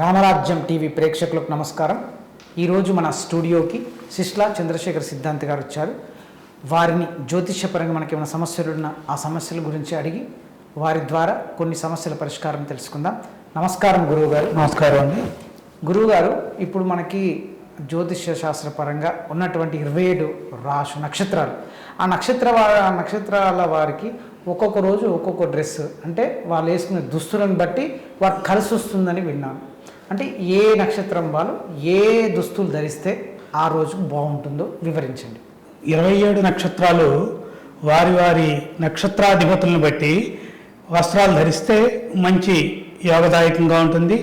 రామరాజ్యం TV ప్రేక్షకులకు నమస్కారం. ఈరోజు మన స్టూడియోకి శిష్లా చంద్రశేఖర్ సిద్ధాంత్ గారు వచ్చారు. వారిని జ్యోతిష్యపరంగా మనకి ఏమైనా సమస్యలు ఉన్న ఆ సమస్యల గురించి అడిగి వారి ద్వారా కొన్ని సమస్యల పరిష్కారం తెలుసుకుందాం. నమస్కారం గురువు గారు నమస్కారం అండి. గురువుగారు ఇప్పుడు మనకి జ్యోతిష్య శాస్త్రపరంగా ఉన్నటువంటి ఇరవై ఏడు రాశు నక్షత్రాలు. ఆ నక్షత్ర ఆ నక్షత్రాల వారికి ఒక్కొక్క రోజు ఒక్కొక్క డ్రెస్. అంటే వాళ్ళు వేసుకునే దుస్తులను బట్టి వారికి కలిసి వస్తుందని విన్నాను. అంటే ఏ నక్షత్రం వాళ్ళు ఏ దుస్తులు ధరిస్తే ఆ రోజు బాగుంటుందో వివరించండి. ఇరవై ఏడు నక్షత్రాలు వారి వారి నక్షత్రాధిపతులను బట్టి వస్త్రాలు ధరిస్తే మంచి యోగదాయకంగా ఉంటుంది.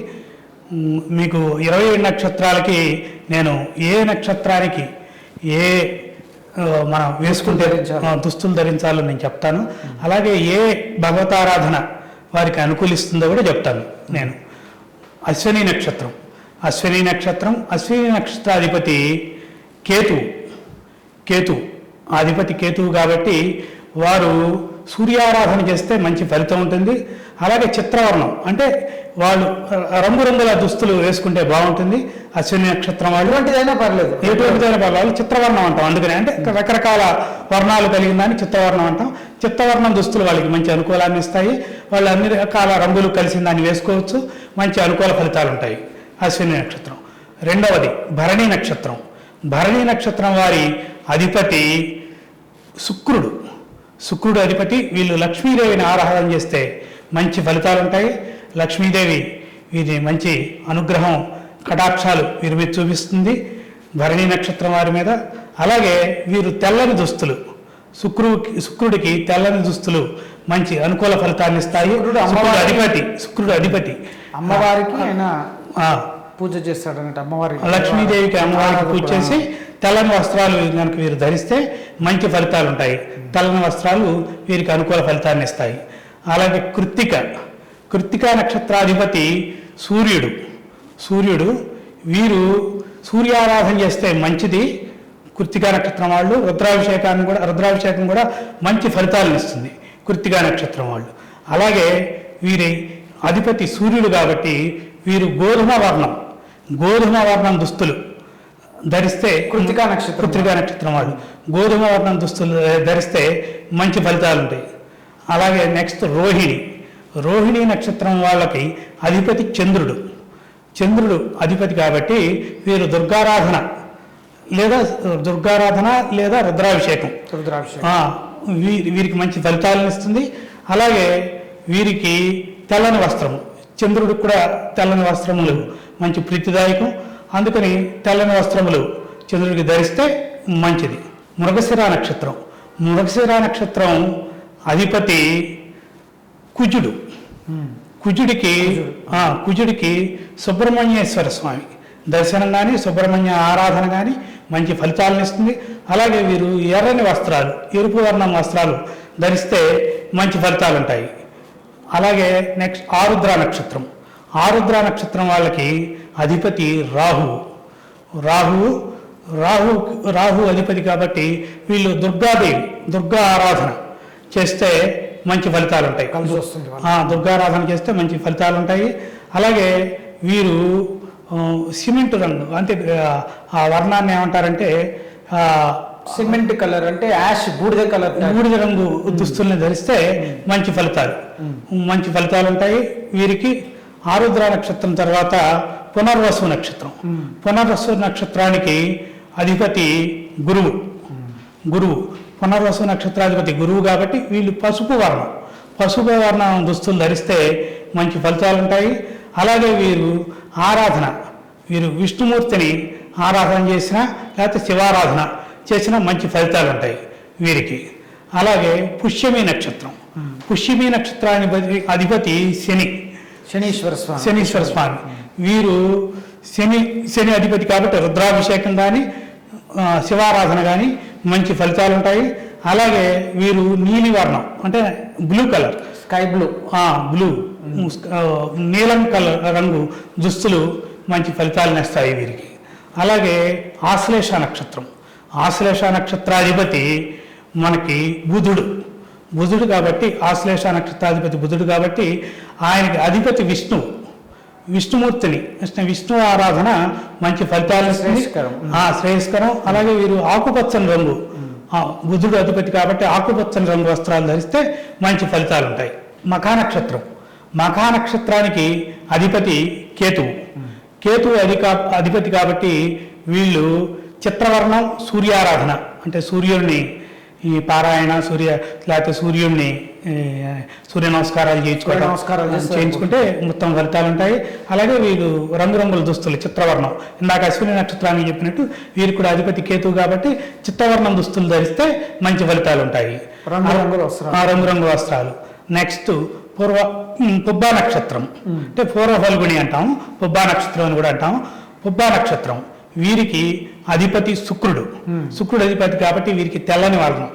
మీకు ఇరవై ఏడు నక్షత్రాలకి నేను ఏ నక్షత్రానికి ఏ మనం వేసుకుంటే దుస్తులు ధరించాలో నేను చెప్తాను. అలాగే ఏ భగవతారాధన వారికి అనుకూలిస్తుందో కూడా చెప్తాను నేను. అశ్విని నక్షత్రం. అశ్విని నక్షత్రం అశ్విని నక్షత్రాధిపతి కేతు. కేతు అధిపతి కేతువు కాబట్టి వారు సూర్యారాధన చేస్తే మంచి ఫలితం ఉంటుంది. అలాగే చిత్రవర్ణం. అంటే వాళ్ళు రంగురంగుల దుస్తులు వేసుకుంటే బాగుంటుంది. అశ్విని నక్షత్రం వాళ్ళు ఎటువంటిదైనా పర్లేదు. ఎటువంటిదైన పర్వాలేదు చిత్రవర్ణం అంటాం అందుకని. అంటే రకరకాల వర్ణాలు కలిగిన దాన్ని చిత్రవర్ణం అంటాం. చిత్రవర్ణం దుస్తులు వాళ్ళకి మంచి అనుకూలాన్ని ఇస్తాయి. వాళ్ళు అన్ని రకాల రంగులు కలిసిన దాన్ని వేసుకోవచ్చు. మంచి అనుకూల ఫలితాలు ఉంటాయి. అశ్విని నక్షత్రం. రెండవది భరణి నక్షత్రం. భరణి నక్షత్రం వారి అధిపతి శుక్రుడు. శుక్రుడు అధిపతి. వీళ్ళు లక్ష్మీదేవిని ఆరాధన చేస్తే మంచి ఫలితాలు ఉంటాయి లక్ష్మీదేవి వీరి మంచి అనుగ్రహం కటాక్షాలు వీరి మీద చూపిస్తుంది. భరణి నక్షత్రం వారి మీద. అలాగే వీరు తెల్లని దుస్తులు. శుక్రుడికి శుక్రుడికి తెల్లని దుస్తులు మంచి అనుకూల ఫలితాన్ని ఇస్తాయి. శుక్రుడు అధిపతి శుక్రుడు అధిపతి. అమ్మవారికి ఆయన పూజ చేస్తాడు అన్నట్టు అమ్మవారి లక్ష్మీదేవికి అమ్మవారికి పూజ చేసి తెల్లని వస్త్రాలు కనుక వీరు ధరిస్తే మంచి ఫలితాలు ఉంటాయి తెల్లని వస్త్రాలు వీరికి అనుకూల ఫలితాన్ని ఇస్తాయి. అలాగే కృత్తిక. కృత్తికా నక్షత్రాధిపతి సూర్యుడు. సూర్యుడు వీరు సూర్యారాధన చేస్తే మంచిది. కృత్తికా నక్షత్రం వాళ్ళు రుద్రాభిషేకాన్ని కూడా రుద్రాభిషేకం కూడా మంచి ఫలితాలను ఇస్తుంది కృత్తికా నక్షత్రం వాళ్ళు. అలాగే వీరి అధిపతి సూర్యుడు కాబట్టి వీరు గోధుమ వర్ణం గోధుమ వర్ణం దుస్తులు ధరిస్తే కృత్తికా నక్షత్రం. కృత్తికా నక్షత్రం వాళ్ళు. గోధుమ వర్ణం దుస్తులు ధరిస్తే మంచి ఫలితాలు ఉంటాయి. అలాగే నెక్స్ట్ రోహిణి. రోహిణి నక్షత్రం వాళ్ళకి అధిపతి చంద్రుడు. చంద్రుడు అధిపతి కాబట్టి వీరు దుర్గారాధన లేదా దుర్గారాధన లేదా రుద్రాభిషేకం. రుద్రాభిషేకం. వీరికి మంచి ఫలితాలను ఇస్తుంది. అలాగే వీరికి తెల్లని వస్త్రము చంద్రుడికి కూడా తెల్లని వస్త్రములు మంచి ప్రీతిదాయకం. అందుకని తెల్లని వస్త్రములు చంద్రుడికి ధరిస్తే మంచిది. మృగశిర నక్షత్రం. మృగశిర నక్షత్రం అధిపతి కుజుడు. కుజుడికి కుజుడికి సుబ్రహ్మణ్యేశ్వర స్వామి. దర్శనం కానీ సుబ్రహ్మణ్య ఆరాధన కానీ మంచి ఫలితాలను ఇస్తుంది. అలాగే వీరు ఎర్రని వస్త్రాలు ఎరుపు వర్ణం వస్త్రాలు ధరిస్తే మంచి ఫలితాలు ఉంటాయి. అలాగే నెక్స్ట్ ఆరుద్ర నక్షత్రం. ఆరుద్ర నక్షత్రం వాళ్ళకి అధిపతి రాహువు రాహువు రాహు రాహు అధిపతి కాబట్టి వీళ్ళు దుర్గాదేవి దుర్గా ఆరాధన. చేస్తే మంచి ఫలితాలు ఉంటాయి. దుర్గారాధన చేస్తే మంచి ఫలితాలు ఉంటాయి. అలాగే వీరు సిమెంట్ రంగు అంటే ఆ, వర్ణాన్ని ఏమంటారంటే సిమెంట్ కలర్ అంటే యాష్ బూడిద కలర్. బూడిద రంగు దుస్తుల్ని ధరిస్తే మంచి ఫలితాలు. మంచి ఫలితాలు ఉంటాయి. వీరికి ఆరుద్ర నక్షత్రం తర్వాత పునర్వసు నక్షత్రం. పునర్వసు నక్షత్రానికి అధిపతి గురువు. గురువు. పునర్వసు నక్షత్రాధిపతి గురువు కాబట్టి వీళ్ళు పసుపు వర్ణం. పసుపు వర్ణం దుస్తులు ధరిస్తే మంచి ఫలితాలు ఉంటాయి. అలాగే వీరు ఆరాధన వీరు విష్ణుమూర్తిని ఆరాధన చేసిన లేకపోతే శివారాధన చేసిన మంచి ఫలితాలు ఉంటాయి వీరికి. అలాగే పుష్యమి నక్షత్రం. పుష్యమి నక్షత్రాధిపతి అధిపతి శని. శనీశ్వర స్వామి. శనీశ్వర స్వామి. వీరు శని శని అధిపతి కాబట్టి రుద్రాభిషేకం కానీ శివారాధన కానీ మంచి ఫలితాలు ఉంటాయి అలాగే వీరు నీలి వర్ణం అంటే blue colour sky blue blue నీలం కలర్ రంగు దుస్తులు మంచి ఫలితాలను ఇస్తాయి వీరికి. అలాగే ఆశ్లేష నక్షత్రం. ఆశ్లేష నక్షత్రాధిపతి మనకి బుధుడు. బుధుడు కాబట్టి ఆశ్లేష నక్షత్రాధిపతి బుధుడు కాబట్టి ఆయనకి అధిపతి విష్ణువు. విష్ణుమూర్తిని విష్ణు విష్ణు ఆరాధన మంచి ఇస్తుంది. శ్రేయస్కరం. ఆ శ్రేయస్కరం. అలాగే వీరు ఆకుపచ్చని రంగు. ఆ, బుధుడు అధిపతి కాబట్టి ఆకుపచ్చని రంగు వస్త్రాలు ధరిస్తే మంచి ఫలితాలు ఉంటాయి. మఖా నక్షత్రం. మఖా నక్షత్రానికి అధిపతి కేతువు. కేతువు అధిక అధిపతి కాబట్టి వీళ్ళు చిత్రవర్ణం సూర్యారాధన. అంటే సూర్యుడిని ఈ పారాయణ సూర్య లేకపోతే సూర్యుడిని సూర్య నమస్కారాలు చేయించుకోవడం నమస్కారాలు చేయించుకుంటే మొత్తం ఫలితాలు ఉంటాయి. అలాగే వీళ్ళు రంగురంగుల దుస్తులు చిత్రవర్ణం. ఇందాక అశ్విని నక్షత్రానికి చెప్పినట్టు వీరికి కూడా అధిపతి కేతువు కాబట్టి చిత్రవర్ణం దుస్తులు ధరిస్తే మంచి ఫలితాలు ఉంటాయి. రంగురంగుల వస్త్రాలు. ఆ రంగురంగుల వస్త్రాలు. నెక్స్ట్ పూర్వ పుబ్బా నక్షత్రం. అంటే పూర్వ ఫల్గుని అంటాం పుబ్బా నక్షత్రం అని కూడా అంటాం పుబ్బా నక్షత్రం. వీరికి అధిపతి శుక్రుడు. శుక్రుడు అధిపతి కాబట్టి వీరికి తెల్లని వర్ణం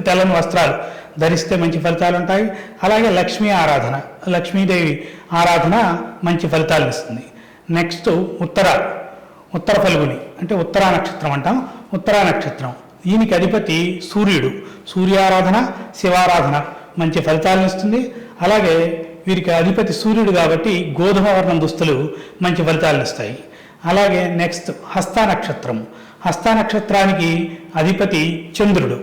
తెల్లని వస్త్రాలు. ధరిస్తే మంచి ఫలితాలు ఉంటాయి. అలాగే లక్ష్మీ ఆరాధన. లక్ష్మీదేవి ఆరాధన మంచి ఫలితాలు ఇస్తుంది. నెక్స్ట్ ఉత్తర. ఉత్తర ఫల్గుని. అంటే ఉత్తరా నక్షత్రం అంటాం. ఉత్తరా నక్షత్రం. దీనికి అధిపతి సూర్యుడు. సూర్యారాధన శివారాధన మంచి ఫలితాలను ఇస్తుంది. అలాగే వీరికి అధిపతి సూర్యుడు కాబట్టి గోధుమ వర్ణం దుస్తులు మంచి ఫలితాలను ఇస్తాయి. అలాగే నెక్స్ట్ హస్త నక్షత్రం హస్త నక్షత్రానికి అధిపతి చంద్రుడు.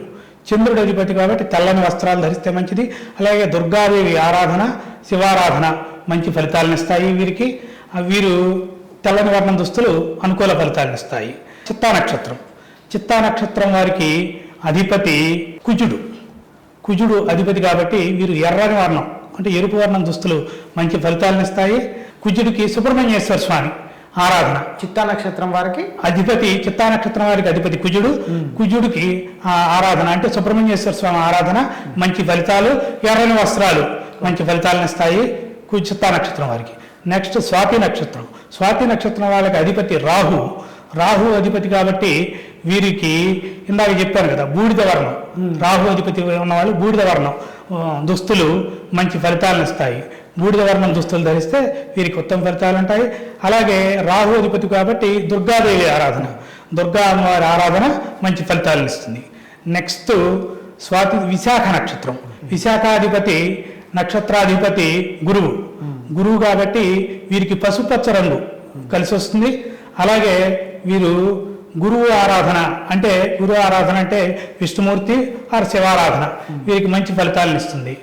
చంద్రుడు అధిపతి కాబట్టి తెల్లని వస్త్రాలు ధరిస్తే మంచిది. అలాగే దుర్గాదేవి ఆరాధన శివారాధన మంచి ఫలితాలను ఇస్తాయి వీరికి. వీరు తెల్లని వర్ణం దుస్తులు అనుకూల ఫలితాలను ఇస్తాయి. చిత్తా నక్షత్రం. చిత్తా నక్షత్రం వారికి అధిపతి కుజుడు. కుజుడు అధిపతి కాబట్టి వీరు ఎర్రని వర్ణం అంటే ఎరుపు వర్ణం దుస్తులు మంచి ఫలితాలను ఇస్తాయి. కుజుడికి సుబ్రహ్మణ్యేశ్వర స్వామి. ఆరాధన. చిత్తా నక్షత్రం వారికి? అధిపతి చిత్తా నక్షత్రం వారికి అధిపతి కుజుడు. కుజుడికి ఆ ఆరాధన అంటే సుబ్రహ్మణ్యేశ్వర స్వామి ఆరాధన మంచి ఫలితాలు ఎర్రని వస్త్రాలు మంచి ఫలితాలను ఇస్తాయి కు- చిత్తా నక్షత్రం వారికి. నెక్స్ట్ స్వాతి నక్షత్రం. స్వాతి నక్షత్రం వాళ్ళకి అధిపతి రాహు. రాహు అధిపతి కాబట్టి వీరికి ఇందాక చెప్పాను కదా బూడిద వర్ణం. రాహు అధిపతి ఉన్న వాళ్ళు బూడిద వర్ణం. దుస్తులు మంచి ఫలితాలను ఇస్తాయి. బూడిద వర్ణం దుస్తులు ధరిస్తే వీరికి ఉత్తమ ఫలితాలు ఉంటాయి. అలాగే రాహు అధిపతి కాబట్టి దుర్గాదేవి ఆరాధన. దుర్గా అమ్మవారి ఆరాధన మంచి ఫలితాలను ఇస్తుంది. నెక్స్ట్ స్వాతి విశాఖ నక్షత్రం. విశాఖాధిపతి నక్షత్రాధిపతి గురువు. గురువు కాబట్టి వీరికి పసుపచ్చ రంగు కలిసి వస్తుంది. అలాగే వీరు గురువు ఆరాధన అంటే గురువు ఆరాధన అంటే విష్ణుమూర్తి ఆర్ శివారాధన. వీరికి మంచి ఫలితాలను ఇస్తుంది.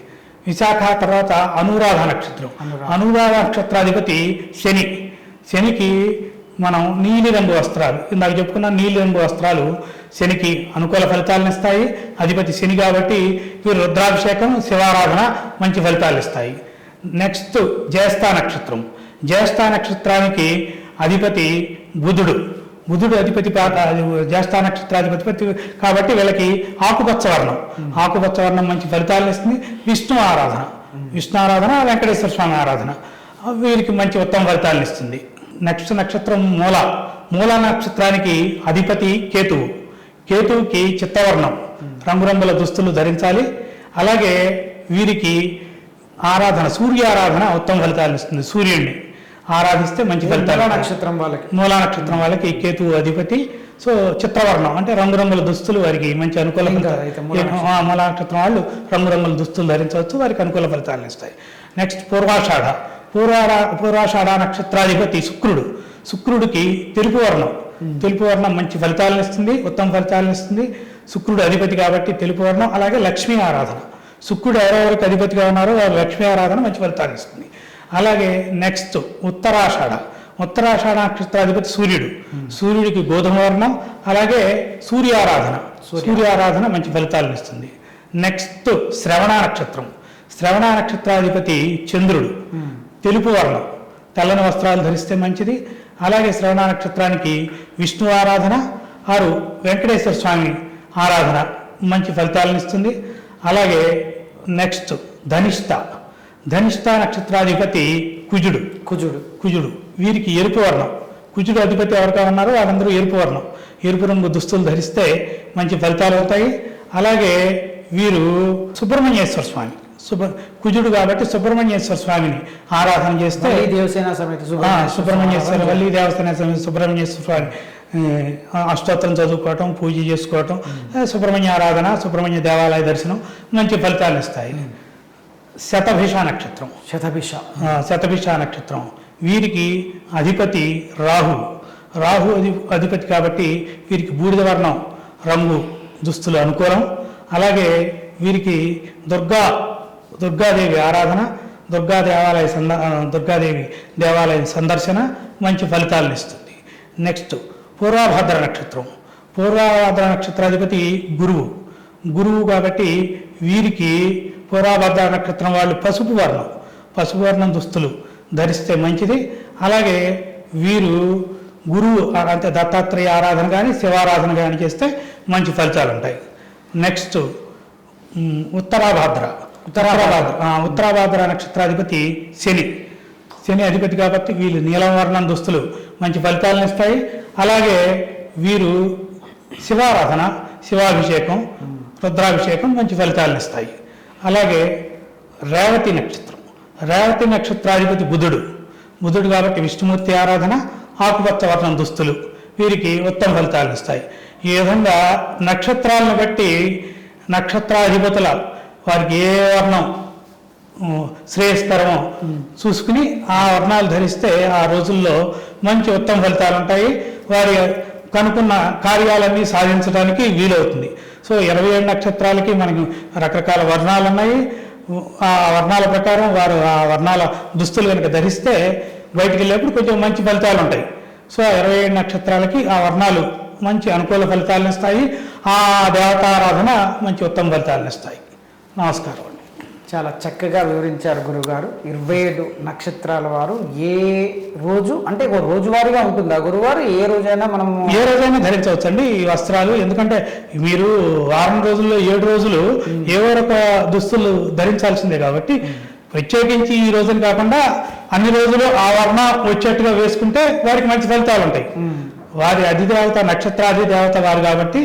విశాఖ తర్వాత అనురాధ నక్షత్రం. అనురాధ. నక్షత్రాధిపతి శని. శనికి మనం నీలి రంగు వస్త్రాలు. ఇందాక చెప్పుకున్న నీలి రంగు వస్త్రాలు శనికి అనుకూల ఫలితాలను ఇస్తాయి. అధిపతి శని కాబట్టి వీరు రుద్రాభిషేకం శివారాధన మంచి ఫలితాలు ఇస్తాయి. నెక్స్ట్ జ్యేష్ఠ నక్షత్రం. జ్యేష్ఠ నక్షత్రానికి అధిపతి బుధుడు. బుధుడు అధిపతి పాత జ్యేష్ఠ నక్షత్రాధిపతి కాబట్టి వీళ్ళకి ఆకుపచ్చ వర్ణం. ఆకుపచ్చ వర్ణం మంచి ఫలితాలను ఇస్తుంది. విష్ణు ఆరాధన. విష్ణు ఆరాధన వెంకటేశ్వర స్వామి ఆరాధన. వీరికి మంచి ఉత్తమ ఫలితాలను ఇస్తుంది. నెక్స్ట్ నక్షత్రం మూల. మూల నక్షత్రానికి అధిపతి కేతువు. కేతువుకి చిత్తవర్ణం. రంగురంగుల దుస్తులు ధరించాలి. అలాగే వీరికి ఆరాధన సూర్య ఆరాధన ఉత్తమ ఫలితాలు ఇస్తుంది. సూర్యుడిని. ఆరాధిస్తే మంచి ఫలితాలు. నక్షత్రం వాళ్ళకి. మూలా నక్షత్రం వాళ్ళకి కేతు అధిపతి. సో చిత్రవర్ణం అంటే రంగురంగుల దుస్తులు వారికి మంచి అనుకూల మూలా నక్షత్రం. వాళ్ళు రంగురంగుల దుస్తులు ధరించవచ్చు వారికి అనుకూల ఫలితాలను ఇస్తాయి. నెక్స్ట్ పూర్వాషాఢ. పూర్వారా పూర్వాషాఢ నక్షత్రాధిపతి శుక్రుడు. శుక్రుడికి తెలుపు వర్ణం. తెలుపు వర్ణం మంచి ఫలితాలను ఇస్తుంది ఉత్తమ ఫలితాలను ఇస్తుంది. శుక్రుడు అధిపతి కాబట్టి తెలుపు వర్ణం అలాగే లక్ష్మీ ఆరాధన. శుక్రుడు ఎవరెవరికి అధిపతిగా ఉన్నారో వారు లక్ష్మీ ఆరాధన మంచి ఫలితాలు ఇస్తుంది. అలాగే నెక్స్ట్ ఉత్తరాషాఢ. ఉత్తరాషాఢ నక్షత్రాధిపతి సూర్యుడు. సూర్యుడికి గోధుమ వర్ణం అలాగే సూర్యారాధన. సూర్యారాధన మంచి ఫలితాలను ఇస్తుంది. నెక్స్ట్ శ్రవణ నక్షత్రం. శ్రవణ నక్షత్రాధిపతి చంద్రుడు. తెలుపు వర్ణం. తెల్లని వస్త్రాలు ధరిస్తే మంచిది. అలాగే శ్రవణ నక్షత్రానికి విష్ణు ఆరాధన ఆరు వెంకటేశ్వర స్వామి ఆరాధన మంచి ఫలితాలను ఇస్తుంది. అలాగే నెక్స్ట్ ధనిష్ట. ధనిష్ట నక్షత్రాధిపతి కుజుడు. కుజుడు. కుజుడు. వీరికి ఎరుపు వర్ణం. కుజుడు అధిపతి ఎవరిగా ఉన్నారో వాళ్ళందరూ ఎరుపు వర్ణం. ఎరుపు రంగు దుస్తులు ధరిస్తే మంచి ఫలితాలు అవుతాయి. అలాగే వీరు సుబ్రహ్మణ్యేశ్వర స్వామి. సుబ్ర కుజుడు కాబట్టి సుబ్రహ్మణ్యేశ్వర స్వామిని ఆరాధన చేస్తే దేవసేన సమేత సుబ్రహ్మణ్యేశ్వర వల్లి దేవస్థాన సమేత సుబ్రహ్మణ్యేశ్వర స్వామి. అష్టోత్తరం చదువుకోవటం పూజ చేసుకోవటం సుబ్రహ్మణ్య ఆరాధన సుబ్రహ్మణ్య దేవాలయ దర్శనం మంచి ఫలితాలు ఇస్తాయి. శతభిష నక్షత్రం. శతభిష. శతభిష నక్షత్రం. వీరికి అధిపతి రాహు. రాహు అధి అధిపతి కాబట్టి వీరికి బూడిద వర్ణం రంగు దుస్తులు అనుకూలం. అలాగే వీరికి దుర్గా దుర్గాదేవి ఆరాధన దుర్గా దేవాలయ సంద దుర్గాదేవి దేవాలయం సందర్శన మంచి ఫలితాలను ఇస్తుంది. నెక్స్ట్ పూర్వభద్ర నక్షత్రం. పూర్వభద్ర నక్షత్రాధిపతి గురువు. గురువు కాబట్టి వీరికి పురాభద్ర నక్షత్రం వాళ్ళు పసుపు వర్ణం. పసుపు వర్ణం దుస్తులు ధరిస్తే మంచిది. అలాగే వీరు గురువు అంటే దత్తాత్రేయ ఆరాధన కానీ శివారాధన కానీ చేస్తే మంచి ఫలితాలు ఉంటాయి. నెక్స్ట్ ఉత్తరాభాద్ర. ఉత్తరాభాద్ర ఉత్తరాభాద్ర నక్షత్రాధిపతి శని. శని అధిపతి కాబట్టి వీళ్ళు నీలం వర్ణం దుస్తులు మంచి ఫలితాలను ఇస్తాయి. అలాగే వీరు శివారాధన శివాభిషేకం రుద్రాభిషేకం మంచి ఫలితాలను ఇస్తాయి. అలాగే రేవతి నక్షత్రం. రేవతి నక్షత్రాధిపతి బుధుడు. బుధుడు కాబట్టి విష్ణుమూర్తి ఆరాధన ఆకుపచ్చ వర్ణం దుస్తులు వీరికి ఉత్తమ ఫలితాలను ఇస్తాయి. ఈ విధంగా నక్షత్రాలను బట్టి నక్షత్రాధిపతుల వారికి ఏ వర్ణం శ్రేయస్కరమో చూసుకుని ఆ వర్ణాలు ధరిస్తే ఆ రోజుల్లో మంచి ఉత్తమ ఫలితాలు ఉంటాయి. వారి కనుక్కున్న కార్యాలన్నీ సాధించడానికి వీలవుతుంది. సో ఇరవై ఏడు నక్షత్రాలకి మనకి రకరకాల వర్ణాలు ఉన్నాయి. ఆ వర్ణాల ప్రకారం వారు ఆ వర్ణాల దుస్తులు కనుక ధరిస్తే బయటికి వెళ్ళేప్పుడు కొంచెం మంచి ఫలితాలు ఉంటాయి. సో ఇరవై ఏడు నక్షత్రాలకి ఆ వర్ణాలు మంచి అనుకూల ఫలితాలను ఇస్తాయి. ఆ దేవతారాధన మంచి ఉత్తమ ఫలితాలను ఇస్తాయి. నమస్కారం చాలా చక్కగా వివరించారు గురుగారు. ఇరవై ఏడు నక్షత్రాల వారు ఏ రోజు అంటే ఒక రోజువారీగా ఉంటుందా గురువారు? ఏ రోజైనా మనము ఏ రోజైనా ధరించవచ్చండి ఈ వస్త్రాలు. ఎందుకంటే మీరు వారం రోజుల్లో ఏడు రోజులు ఏవో ఒక దుస్తులు ధరించాల్సిందే కాబట్టి ప్రత్యేకించి ఈ రోజులు కాకుండా అన్ని రోజులు ఆ వర్ణ వచ్చేట్టుగా వేసుకుంటే వారికి మంచి ఫలితాలు ఉంటాయి. వారి అధిదేవత నక్షత్రాధిదేవత వారు కాబట్టి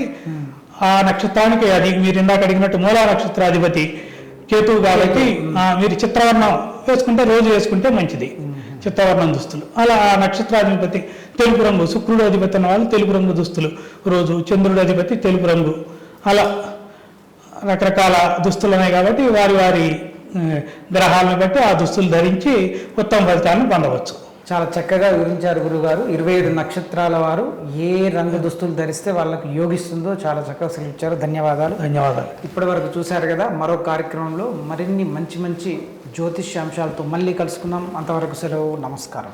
ఆ నక్షత్రానికి అది మీరు ఇందాక అడిగినట్టు మూలా నక్షత్రాధిపతి కేతువు కాబట్టి మీరు చిత్రవర్ణం వేసుకుంటే రోజు వేసుకుంటే మంచిది. చిత్రవర్ణం దుస్తులు. అలా ఆ నక్షత్రాధిపతి తెలుపు రంగు శుక్రుడు అధిపతి అన్న వాళ్ళు తెలుపు రంగు దుస్తులు రోజు చంద్రుడు అధిపతి తెలుపు రంగు. అలా రకరకాల దుస్తులు ఉన్నాయి కాబట్టి వారి వారి గ్రహాలను బట్టి ఆ దుస్తులు ధరించి ఉత్తమ ఫలితాలను పొందవచ్చు. చాలా చక్కగా వివరించారు గురుగారు. ఇరవై ఏడు నక్షత్రాల వారు ఏ రంగు దుస్తులు ధరిస్తే వాళ్ళకి యోగిస్తుందో చాలా చక్కగా సెలవిచ్చారు. ధన్యవాదాలు. ధన్యవాదాలు. ఇప్పటి వరకు చూశారు కదా మరో కార్యక్రమంలో మరిన్ని మంచి మంచి జ్యోతిష్య అంశాలతో మళ్ళీ కలుసుకుందాం. అంతవరకు సెలవు. నమస్కారం.